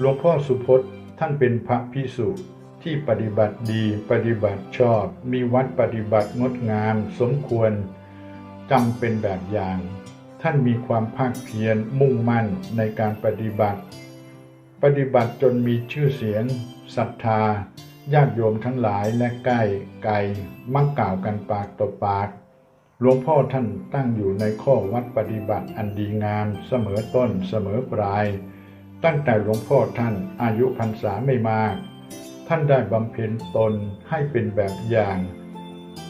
หลวงพ่อสุพจน์ท่านเป็นพระพิสุที่ปฏิบัติดีปฏิบัติชอบ มีวัดปฏิบัติงดงาม สมควรจำเป็นแบบอย่าง ท่านมีความภาคเพียรมุ่งมั่นในการปฏิบัติ ปฏิบัติจนมีชื่อเสียงศรัทธาญาติโยมทั้งหลายและใกล้ไกลมักกล่าวกันปากต่อปากหลวงพ่อท่านตั้งอยู่ในข้อวัดปฏิบัติอันดีงามเสมอต้นเสมอปลาย ตั้งแต่หลวงพ่อท่านอายุพรรษาไม่มาก ท่านได้บำเพ็ญตนให้เป็นแบบอย่าง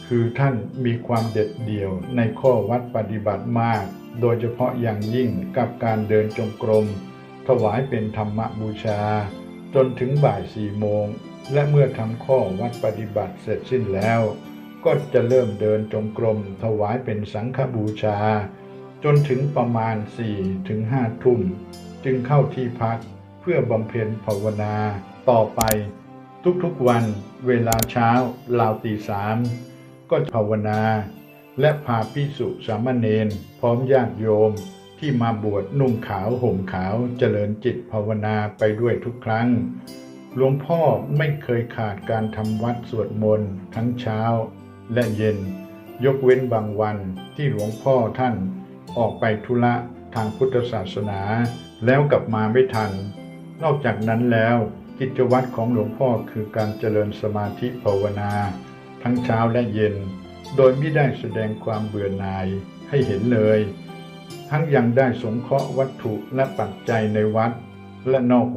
คือท่านมีความเด็ดเดี่ยวในข้อวัดปฏิบัติมาก โดยเฉพาะอย่างยิ่งกับการเดินจงกรม ถวายเป็นธรรมบูชา จนถึงบ่ายสี่โมง และเมื่อทำข้อวัดปฏิบัติเสร็จสิ้นแล้ว ก็จะเริ่มเดินจงกรม ถวายเป็นสังฆบูชา จนถึงประมาณ4ถึง5ทุ่ม จึงเข้าที่พักเพื่อบำเพ็ญภาวนา ต่อไป ทุกๆวันเวลาเช้าราวตีสามก็ภาวนา และพาพิสุสามเณรพร้อมญาติโยมที่มาบวชนุ่งขาวห่มขาวเจริญจิตภาวนาไปด้วยทุกครั้ง หลวงพ่อไม่เคยขาดการทำวัดสวดมนต์ทั้งเช้าและเย็น ยกเว้นบางวันที่หลวงพ่อท่านออกไปธุระ ทางพุทธศาสนา แล้วกลับมาไม่ทัน นอกจากนั้นแล้วกิจวัตรของหลวงพ่อคือการเจริญสมาธิภาวนา ทั้งเช้าและเย็น โดยไม่ได้แสดงความเบื่อหน่ายให้เห็นเลย ทั้งยังได้สงเคราะห์วัตถุและปัจจัยในวัดและนอกวัด